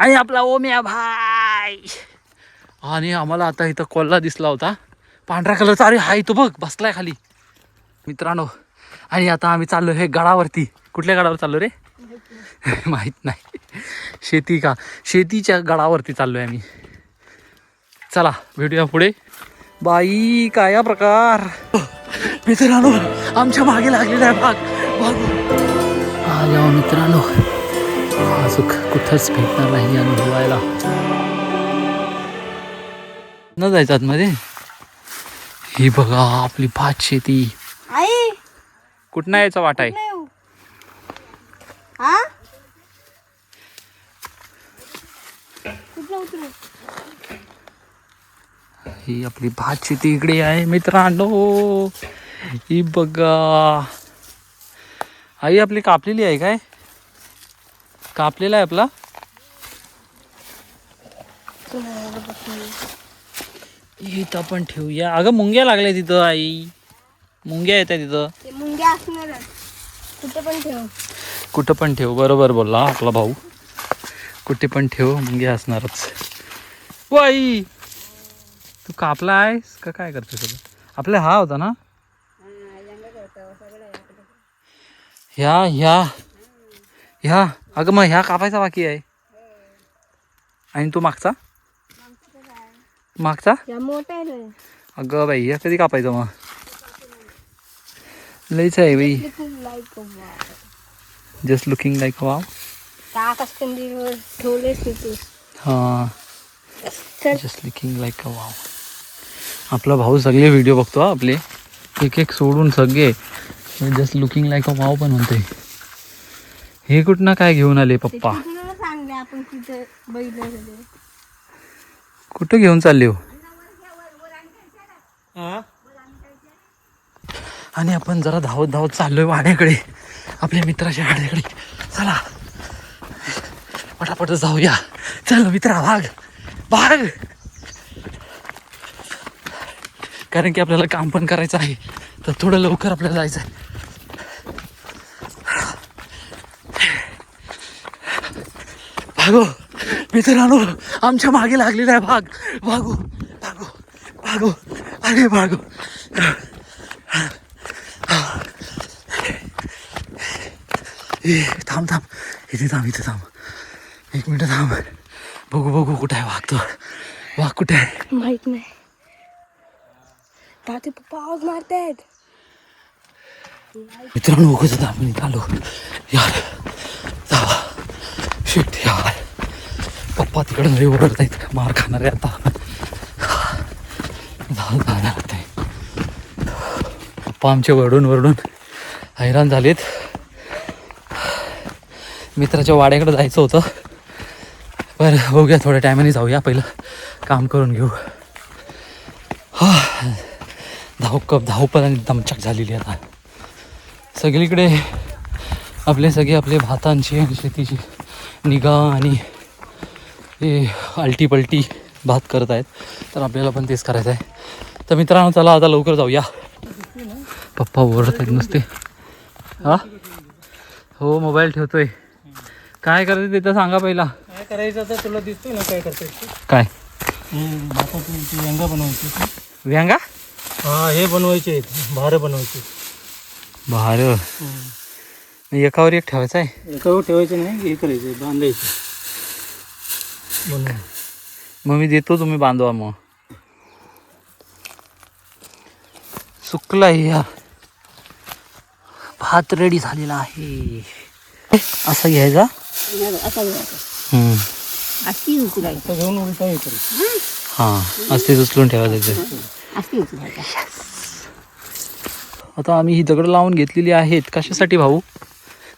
आणि आपला ओम्या भाई. आणि आम्हाला आता इथं कोल्हा दिसला होता. पांढऱ्या कलरचा. अरे हा इथं बघ बसलाय खाली. मित्रांनो आणि आता आम्ही चाललो हे गडावरती. कुठल्या गडावर चाललो रे? माहीत नाही. शेती का? शेतीच्या गडावरती चाललोय आम्ही. चला भेटूया पुढे. बाई काय प्रकार? मित्रांनो आमच्या मागे लागलेला आहे भाग. भाग. मित्रांनो. अजून कुठंच भेटणार नाही अनुभवायला न जायचं आतमध्ये? ही बघा आपली भात शेती. आई! कुठं यायचा वाट आहे. हा? ही आपली भात शेती इकडे आहे मित्रांनो. ही बघा. आई आपली कापलेली आहे काय? कापलेला आहे आपला. इथं आपण ठेवूया. अगं मुंग्या लागल्या तिथं आई. मुंग्या येत्या तिथं. ते मुंग्या असणारच कुठे पण ठेव. कुठं पण ठेव. बरोबर बोलला आपला भाऊ. कुठे पण ठेव मुंग्या असणारच. वाई तू कापला आहेस का? काय करतो सगळं? आपला हा होता ना? ह्या ह्या. ह्या अगं मग ह्या कापायचा बाकी आहे. आणि तू मागचा? मागचा. अगं बाई ह्या कधी कापायचं मग? लईच आहे बाई. जस्ट लुकिंग लाईक वाव हां. Just looking like a wow आपला भाऊ सगळे व्हिडिओ बघतो आपले. एक एक सोडून सगळे. Just looking like a wow पण म्हणतोय. हे कुठनं काय घेऊन आले पप्पा? सांगले आपण तिथे कुठं घेऊन चालले हो? आणि आपण जरा धावत धावत चाललोय वाड्याकडे. आपल्या मित्राच्या वाड्याकडे. चला. पटापट जाऊया. चल मित्रा भाग. भाग. कारण की आपल्याला काम पण करायचं आहे. तर थोडं लवकर आपल्याला जायचं आहे भागो. मित्रांनो आमच्या मागे लागलेला आहे भाग. भागो. भागो. भागो. अरे भागो. ए थांब थांब. इथे थांब इथे थांब. एक मिनिट थांब. बघू बघू कुठे आहे वाघ तो. वाघ कुठे आहे? माहीत नाही. ताते पप्पा आवाज मारतायत. मित्रांनो उगाच आपण इथं आलो. यार पप्पा तिकडं लई ओरडत आहेत मार खाणार आहे आता. जाऊ पप्पा आमचे वरडून वरडून हैराण झालेत. मित्राच्या वाड्याकडे जायचं होतं. बरं बघूया थोड्या टायमाने जाऊया. पहिलं काम करून घेऊ. हा. धावकप धावपळ आणि दमचक झालेली आता. सगळीकडे आपले सगळे आपले भातांची आणि शेतीची निगा आणि हे आलटी पलटी भात करत आहेत. तर आपल्याला पण तेच करायचं आहे तर मित्रांनो चला आता लवकर जाऊया. पप्पा ओरडत आहेत नुसते. हा? हो मोबाईल ठेवतोय. काय करायचं ते तर सांगा पहिला. काय करायचं तर तुला दिसतोय ना काय करता काय? व्यंगा बनवायची व्यांगा हा हे बनवायचे भार बनवायचे भार. एकावर एक ठेवायचं आहे एकावर ठेवायचं नाही हे करायचं बांधायचं. मग मी देतो तुम्ही बांधवा मग. सुकला या भात रेडी झालेला आहे. असा घ्यायचा? घेऊन उलटा हे करायचं हा असते उचलून ठेवायचं आता आम्ही ही दगड लावून घेतलेली आहेत. कशासाठी भाऊ?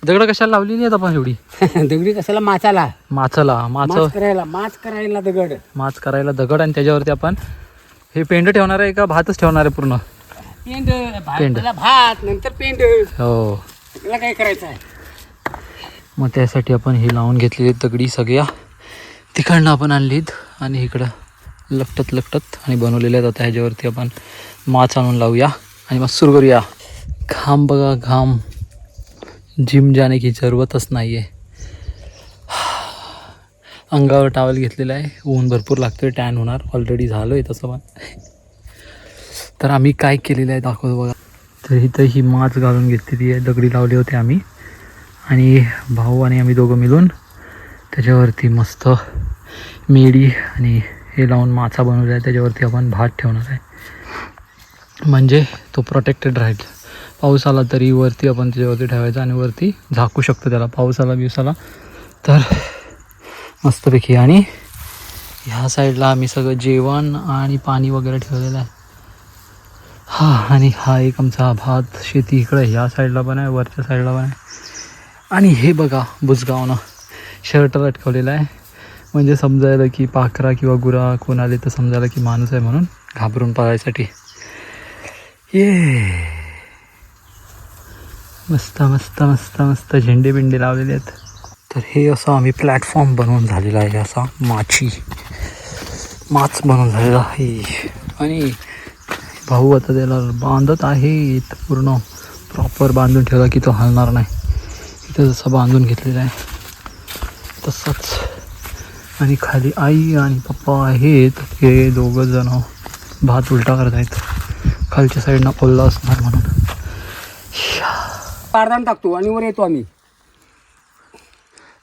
दगड कशाला लावलेली आहेत आपण एवढी? दगडी कशाला? माचाला. माचाला माच. माच करायला माच करायला दगड. माच करायला दगड आणि त्याच्यावरती आपण हे पेंड ठेवणार आहे का? भातच ठेवणार आहे पूर्ण. पेंड पेंड. भात भात नंतर पेंड. हो. त्याला काय करायचं आहे? मग त्यासाठी आपण हे लावून घेतलेली दगडी सगळ्या. तिकडनं आपण आणलीत आणि इकडं लपटत लपटत आणि बनवलेल्या आहेत. आता ह्याच्यावरती आपण माच आणून लावूया आणि मग सुरू करूया. घाम बघा घाम. जिम जाने की जरूरतच नाही आहे अंगावर टावल घेतलेला आहे. ऊन भरपूर लागतं टॅन होणार. ऑलरेडी झालो आहे तसं पण. तर आम्ही काय केलेलं आहे दाखवतो बघा. तर इथं ही माच घालून घेतलेली आहे. दगडी लावली होती आम्ही. आणि भाऊ आणि आम्ही दोघं मिळून त्याच्यावरती मस्त मेडी आणि हे लावून मासा बनवला आहे. त्याच्यावरती आपण भात ठेवणार आहे. म्हणजे तो प्रोटेक्टेड राहील. पाऊस आला तरी वरती आपण त्याच्यावरती ठेवायचं आणि वरती झाकू शकतो त्याला. पाऊस आला बिवसाला तर मस्तपैकी. आणि ह्या साईडला आम्ही सगळं जेवण आणि पाणी वगैरे ठेवलेलं आहे. हा आणि हा एक आमचा भात शेती इकडं ह्या साईडला पण आहे वरच्या साईडला पण आहे. आणि हे बघा बुजगावनं शर्ट लटकवलेलं आहे. म्हणजे समजायला की पाखरा किंवा गुरा कोण आले तर समजायला की माणूस आहे म्हणून घाबरून पळायसाठी. ये. मस्त मस्त मस्त मस्त झेंडे बिंडे लावलेले आहेत. तर हे असं आम्ही प्लॅटफॉर्म बनवून झालेला आहे असा माची माच बनवून झालेला आहे. आणि भाऊ आता त्याला बांधत आहे पूर्ण प्रॉपर बांधून ठेवला की तो हलणार नाही. इथं जसं बांधून घेतलेलं आहे तसंच. आणि खाली आई आणि पप्पा आहेत हे दोघं जण भात उलटा करत आहेत खालच्या साईडनं ओल्ला असणार म्हणून. पारदान टाकतो आणि वर येतो आम्ही.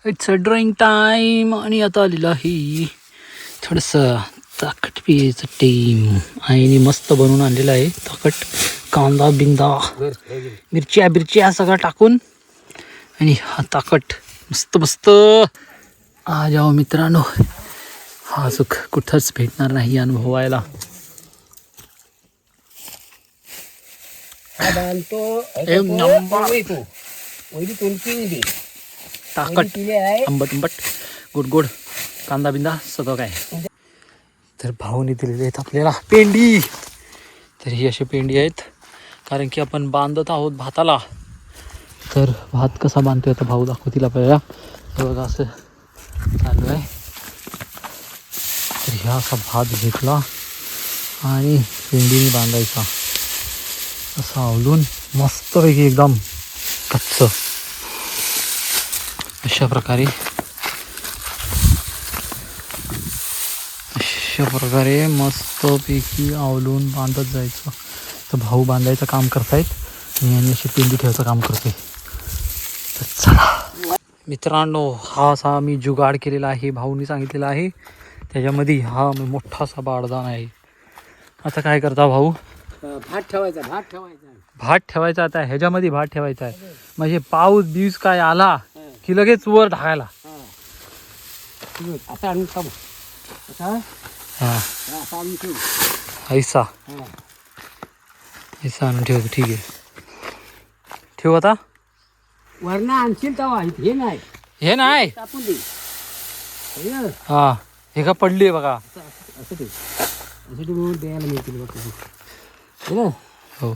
इट्स अ ड्रॉइंग टाईम आणि आता आलेलं आहे. थोडंसं ताकट पियाचं टीम आईने मस्त बनवून आणलेलं आहे. ताकट कांदा बिंदा मिरच्या बिरच्या सगळं टाकून. आणि हा ताकट मस्त मस्त. आ जाओ मित्रांनो. हा सुख कुठंच भेटणार नाही अनुभवायला. एक नंबर. तोलकी दे आहे आंबट आंबट गोड गोड कांदा बिंदा सगळं काय तर भाऊने दिलेले आहेत आपल्याला पेंडी तर ही अशी पेंडी आहेत कारण की आपण बांधत आहोत भाताला तर भात कसा बांधतोय आता भाऊ दाखवतील आपल्याला हे बघा असं चालू आहे तर ह्या असा भात घेतला आणि पेंडीने बांधायचा असं आवलून मस्तपैकी एकदम कच्च अशा प्रकारे अशा प्रकारे मस्तपैकी आवलून बांधत जायचं तर भाऊ बांधायचं काम करतायत मी आणि अशी पिंडी ठेवायचं काम करते तर चला मित्रांनो हा असा मी जुगाड केलेला आहे भाऊनी सांगितलेला आहे त्याच्यामध्ये हा मोठासा बाळदान आहे आता काय करता भाऊ भात ठेवायचा भात ठेवायचा. भात ठेवायचा आता ह्याच्यामध्ये भात ठेवायचा आहे. म्हणजे पाऊस बिऊस काय आला की लगेच वर ढाकायला. आता आणून थांब. आता? हां. असा आणून ठेव. ऐसा हा. ऐसा आणून ठेवतो ठीक आहे. ठेवू आता? वरनं आणशील तेव्हा हे नाही. हे नाही? टाकून दे. हे ना, हा. हे का पडली आहे बघा. असं असं ठेव असं ठेवून द्यायला मिळतील बघ ना? हो.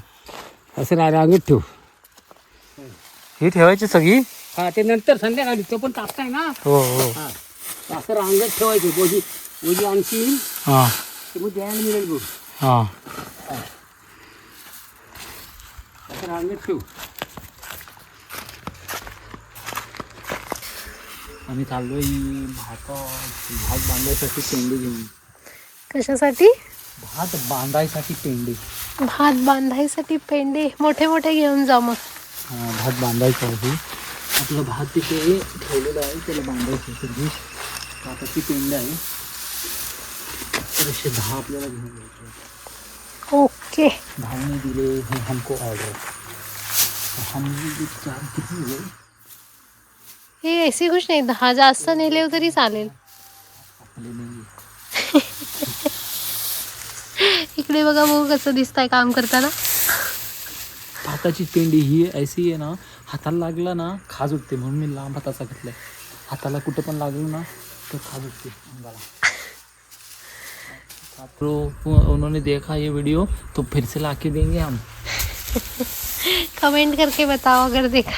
असं रा- रांगेत ठेव. ही ठेवायची सगळी? हा ते नंतर संध्याकाळी तो पण टाकताय ना? हो हो. हा. असं रांगेत ठेवायचे ओजी ओजी आणशील हां. ते मग द्यायला मिळेल बघ. हां. असं रांगेत ठेव. आम्ही चाललोय भात भात बांधायसाठी पेंडी घेऊन. कशासाठी? भात बांधायसाठी पेंडी. भात बांधायसाठी पेंडे मोठे मोठे घेऊन जा मग. हा, भात बांधायचं आहे. आपलं भात तिथे ठेवलेलं आहे त्याला बांधायचं आहे. तर ही भाताची पेंड आहे. तर असे दहा आपल्याला घेऊन घ्यायचे आहेत. ओके. भावने दिले हे हमको ऑर्डर हम ये चार किती हुए हे ऐसी खुश नाही दहा जास्त नेले तरी चालेल. आपले नाही इकडे बघा बघू कसं दिसतंय काम करताना. भाताची पेंडी ही ऐसी आहे ना हाताला लागला ना खाज उठते म्हणून मी लांब हाताचा घेतलाय. हाताला कुठं पण लागलं ना तर खाज उठते. उन्होंने देखा ये वीडियो तो फिर से ला के देंगे हम. कमेंट करके बताओ अगर देखा.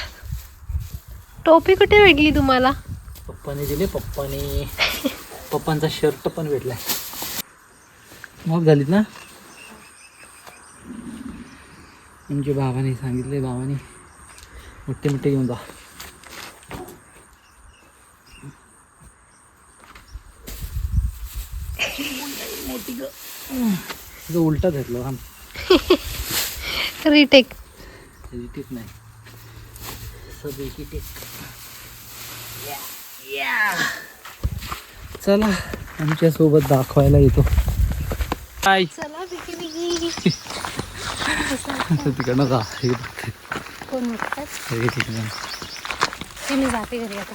टोपी कुठे भेटली तुम्हाला? पप्पाने दिले पप्पाने. पप्पांचा शर्ट पण भेटलाय. मग झालीत ना? म्हणजे बाबाने सांगितले बाबाने मोठे मोठे घेऊन जा. जो उलटा धरलो आम रिटेक टेक नाही. सब एक टेक चला आमच्यासोबत दाखवायला येतो. काय चला तिकडनं जा. हे बघ. कोण मी जाते घरी आता.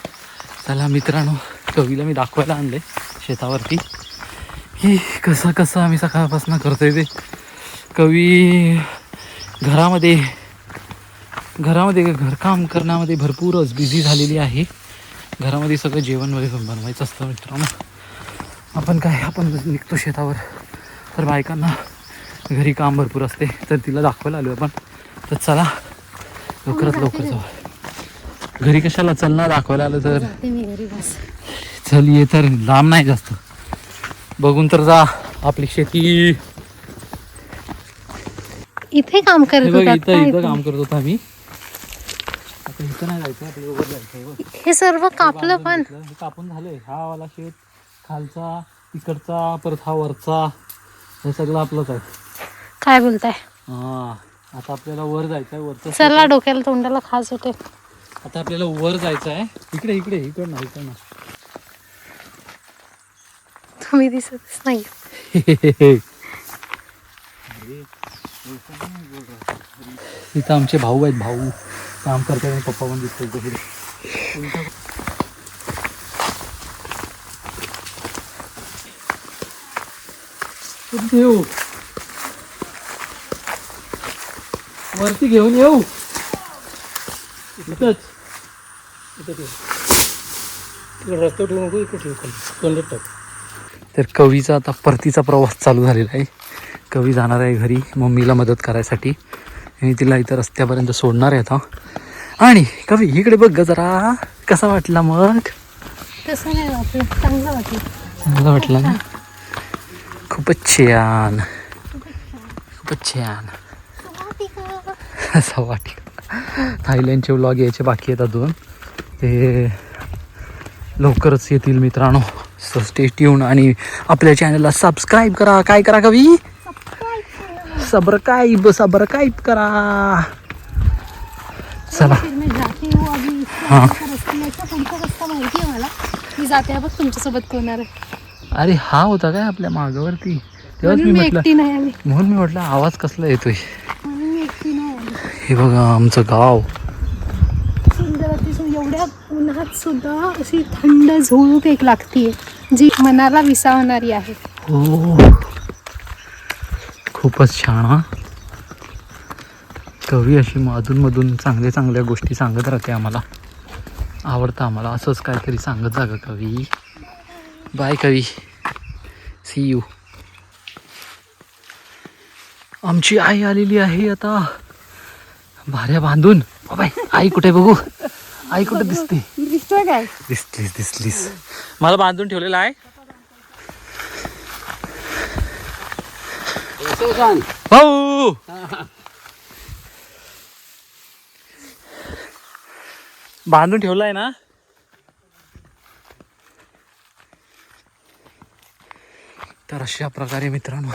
चला मित्रांनो कवीला मी दाखवायला आणले शेतावरती. की कसं कसं आम्ही सकाळपासून करतोय ते. कवी घरामध्ये घरामध्ये घरकाम करण्यामध्ये भरपूरच बिझी झालेली आहे. घरामध्ये सगळं जेवण वगैरे बनवायचं असतं मित्रांनो. आपण काय आपण निघतो शेतावर. तर बायकांना घरी काम भरपूर असते तर तिला दाखवायला आलो आपण. तर चला लवकरात लवकर जाऊ. घरी कशाला चल ना दाखवायला आलं तर. चल ये तर. लांब नाही जास्त. बघून तर जा आपली शेती. इथे काम करत इथं इथं? काम करत होतो आम्ही. आता इथं नाही जायचं आपल्याला वर जायचं. हे सर्व कापलं पण. कापून झालंय. हा वाला शेत खालचा इकडचा परत हा वरचा हे सगळं आपलंच आहे. काय बोलताय? हा आता आपल्याला वर जायचं आहे वरचं शेत चला आहे. डोक्याला तोंडाला खास होते. आता आपल्याला वर जायचं आहे इकडे इकडे इकडे ना इकडे तुम्ही दिसतच नाही. इथं आमचे भाऊ आहेत भाऊ. काम करतात आणि पप्पा पण दिसतात इथे पुढे कुठे येऊ वरती घेऊन येऊ. इथंच. इथं ठेव. इकडे रस्त्यावर ठेवू नको इकडे ठेव खाली. तोंडात टाक. तर कवीचा आता परतीचा प्रवास चालू झालेला आहे. कवी जाणार आहे घरी मम्मीला मदत करायसाठी. आणि तिला इथं रस्त्यापर्यंत सोडणार आहे आता. आणि कवी इकडे बघ ग जरा. कसा वाटला मग? तसं नाही वाटलं. चांगलं वाटलं. चांगला वाटला ना? खूपच छान. खूपच छान. असा वाटी थायलंडचे व्लॉग यायचे बाकी आहेत अजून. ते लवकरच येतील मित्रांनो. स्टे ट्यून आणि आपल्या चॅनलला सबस्क्राईब करा. काय करा कवी? सबरकाईब सबरकाईब करा. चला. मी जाते हो मी बघ तुमच्यासोबत कोणार अरे हा होता काय आपल्या मागावरती तेव्हाच मी म्हटलं म्हणून मी म्हटलं आवाज कसला येतोय म्हणून मी एकटी नाही आली हे बघा आमचं गाव. एवढ्या उन्हात सुद्धा अशी थंड झुळूक एक लागतीये जी मनाला विसावणारी आहे. हो. खूपच छान हा. कवी अशी अधूनमधून चांगल्या चांगल्या गोष्टी सांगत राहते आम्हाला. आवडतं आम्हाला असंच काहीतरी सांगत जा कवी. बाय कवी. सी यू आमची आई आलेली आहे आता. भाऱ्या बांधून. बाय आई कुठे बघू? आई कुठे दिसते? दिसतोय काय? दिसलीस दिसलीस. मला बांधून ठेवलेला आहे. भाऊ बांधून ठेवलाय ना? तर अशा प्रकारे मित्रांनो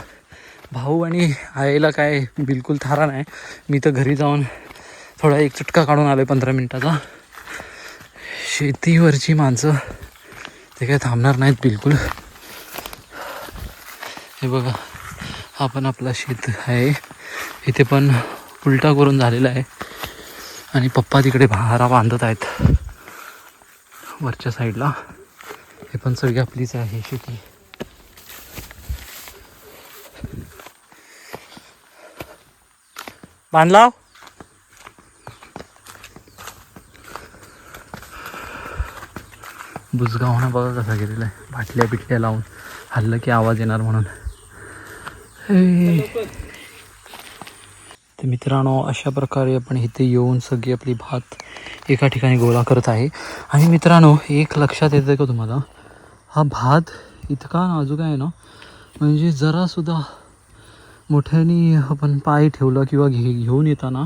भाऊ आणि आईला काय बिलकुल थारा नाही. मी तर घरी जाऊन थोडा एक चुटका काढून आलोय पंधरा मिनिटाचा. शेतीवरची माणसं ते काय थांबणार नाहीत बिलकुल. हे बघा हा पण आपला शेत आहे. इथे पण उलटा करून झालेला आहे. आणि पप्पा तिकडे भारा बांधत आहेत. वरच्या साईडला. हे पण सगळी आपलीच आहे शेती. बांधला बुजगावणं बघा कसा गेलेला आहे. बाटल्या बिटल्या लावून हल्लं की आवाज येणार म्हणून. हे. तर मित्रांनो अशा प्रकारे आपण इथे येऊन सगळी आपली भात एका ठिकाणी गोळा करत आहे. आणि मित्रांनो एक लक्षात येतं का तुम्हाला? हा भात इतका नाजूक आहे ना? म्हणजे जरासुद्धा मोठ्याने आपण पाय ठेवला किंवा घे घेऊन येताना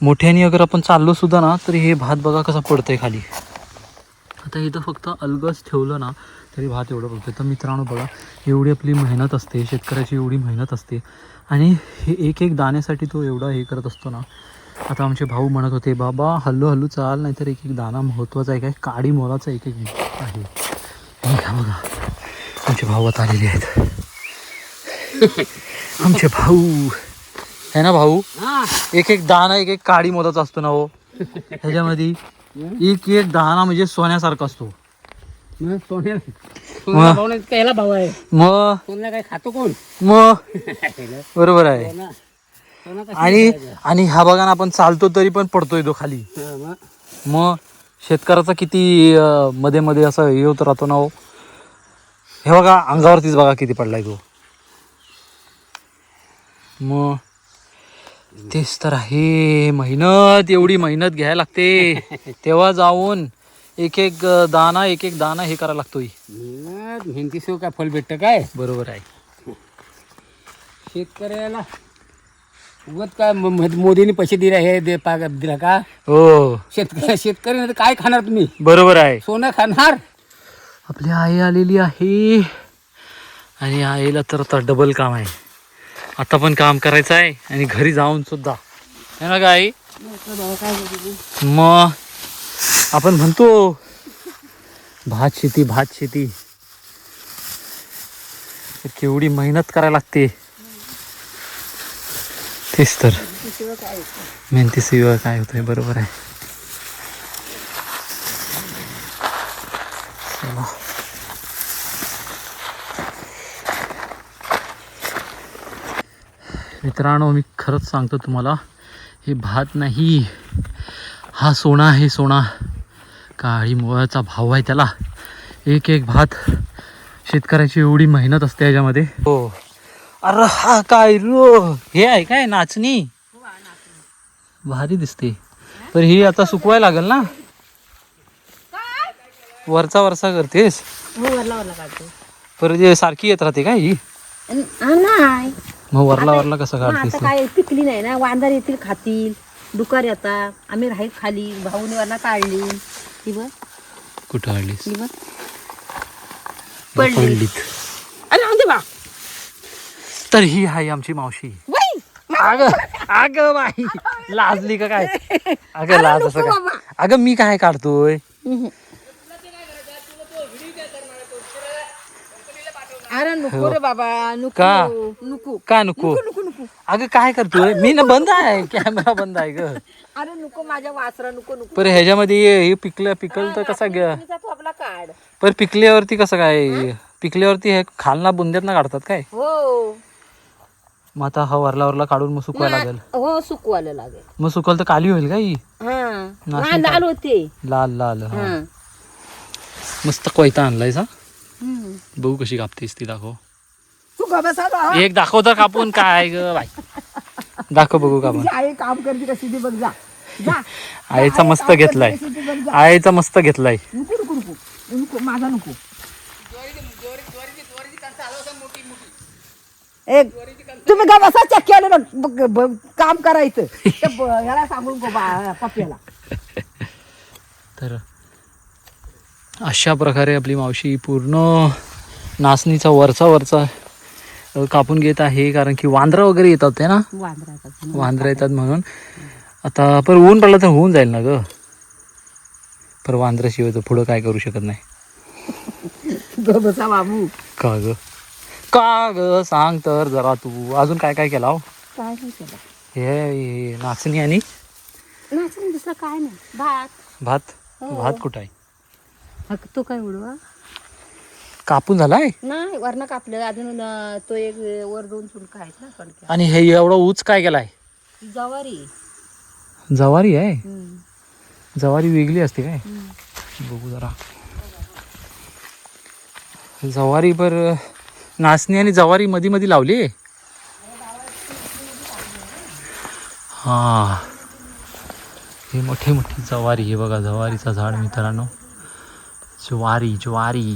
मोठ्याने अगर आपण चाललो सुद्धा ना तरी हे भात बघा कसा आहे खाली. आता इथं फक्त अलगस ठेवलं ना तरी भात एवढं बघतो तर मित्रांनो बघा एवढी आपली मेहनत असते शेतकऱ्याची एवढी मेहनत असते. आणि हे एक एक दाण्यासाठी तो एवढा हे करत असतो ना. आता आमचे भाऊ म्हणत होते बाबा हल्लू हल्लू चाल नाहीतर एक एक दाना महत्त्वाचा आहे काय? काडी मोलाचा एक एक आहे बघा. आमचे भाऊ आता आलेले आहेत. आमचे भाऊ. है ना भाऊ? एक एक दाना एक एक काडी मोलाचा असतो ना हो. ह्याच्यामध्ये एक एक दाना म्हणजे सोन्यासारखा असतो. सोन्या त्याला भाऊ आहे. मग? सोन्या काय खातो कोण? मग? बरोबर आहे. आणि आणि हा बघा ना आपण चालतो तरी पण पडतोय तो खाली. मग. शेतकऱ्याचा किती मध्ये मध्ये असं हे होत राहतो ना हो. हे बघा अंगावरतीच बघा किती पडलाय तो. मग? तेच तर आहे. मेहनत एवढी मेहनत घ्यायला लागते. तेव्हा जाऊन एक एक दाना एक एक दाना हे करायला लागतोय. मेहनत मेहनतीशिवाय काय फल भेटतं काय? बरोबर आहे. शेतकऱ्याला उगत काय मोदीने पैसे दिले हे दे दिला का? हो. शेतकरी शेतकरी नाही तर काय खाणार तुम्ही? बरोबर आहे. सोनं खाणार? आपली आई आलेली आहे. आणि आईला तर आता डबल काम आहे. आता पण काम करायचं आहे आणि घरी जाऊन सुद्धा. है ना काय मग आपण म्हणतो भात शेती भात शेती. केवढी मेहनत करायला लागते. तेच तर. मेहनती सेवा काय होतंय बरोबर आहे. मित्रांनो मी खरंच सांगतो तुम्हाला हे भात नाही. हा सोना आहे सोना. काळी मुळाचा भाव आहे त्याला. एक एक भात शेतकऱ्याची एवढी मेहनत असते याच्यामध्ये. हो. अरे हा काय रो हे आहे काय नाचणी? भारी दिसते. तर ही आता सुकवायला लागेल ना? वरचा वरचा करतेस? हो वरला वरला काढतो. पर जे सारखी येत राहते का ही नाही. मग वरला वरला कसं मग काढतेस आता काय पिकली नाही ना. वांदार येतील खातील. डुकार येतात आम्ही राहील खाली. भाऊने वरला काढली. ही बघ कुठं आलीस ही बघ पडली. अरे राहून दे बा. तर ही आहे आमची मावशी. बाई अग अग बाई. लाजली का काय? अगं लाज असं काय? अगं मी काय काढतोय? नको रे बाबा नको का? नको. का नको? नको नको अगं काय करतोय? मी ना बंद आहे कॅमेरा बंद आहे ग. अरे नको माझ्या वासरा नको नको. पर ह्याच्यामध्ये हे पिकलं पिकल तर कसा आपला काढ पर पिकल्यावरती कसं काय? पिकल्यावरती हे खालना बुंद्यात करतात काय? हो. मग आता हा वरला वरला काढून मग सुकवायला लागेल. हो सुकवायला लागेल. मग सुकवलं तर काली होईल का ही. हा हा, लाल होते. लाल लाल हा. हा. मस्त कोयता आणलाय सा. बघू कशी कापतेस ती दाखव. तू. एक दाखव तर कापून काय ग बाई. दाखव बघू कापून. आई काम करते कशी ती बघ जा. आईचा मस्त घेतलाय. आईचा मस्त घेतलाय. नको नको माझा नको. एक तुम्ही का बसा चक्की आले काम करायचं ह्याला सांगून पप्प्याला तर अशा प्रकारे आपली मावशी पूर्ण नाचणीचा वरचा वरचा कापून घेत आहे कारण की वांद्रा वगैरे येतात ते ना? वांद्रा येतात म्हणून. आता पर ऊन पडलं तर होऊन जाईल ना ग? पर वांद्राशिवाय तर पुढं काय करू शकत नाही. बाबू. का ग? का ग? सांग तर जरा तू. अजून काय काय केला हो? काय नाही केलं. हे नाचणी आणि? नाचून दुसरं काय नाही. भात. भात? हो. भात कुठं आहे? हा, तो काय उडवा? कापून झालाय? नाही वरण कापलं अजून अं, तो एक वर दोन चुलका आहेत ना आणि हे एवढं ऊच काय केलाय? जवारी. जवारी आहे? हम्म. जवारी वेगळी असते काय? बघू जरा. जवारी पर नाचणी आणि जवारी मध्ये मध्ये लावली? हा. हे मोठे मोठी जवारी हे बघा जवारीचा झाड मित्रांनो. ज्वारी ज्वारी.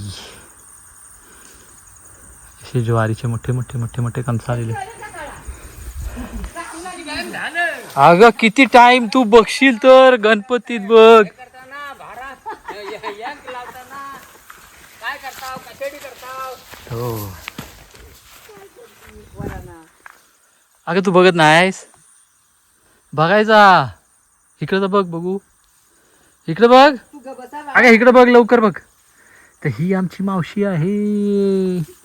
असे ज्वारीचे मोठे मोठे मोठे मोठे कणस आलेले. अगं किती टाइम तू बघशील तर गणपतीत बघ. हो. अगं तू बघत नाहीस? बघायचा. इकडे तर बघ बघू. इकडे बघ. अगं इकडे बघ लवकर बघ. तर ही आमची मावशी आहे.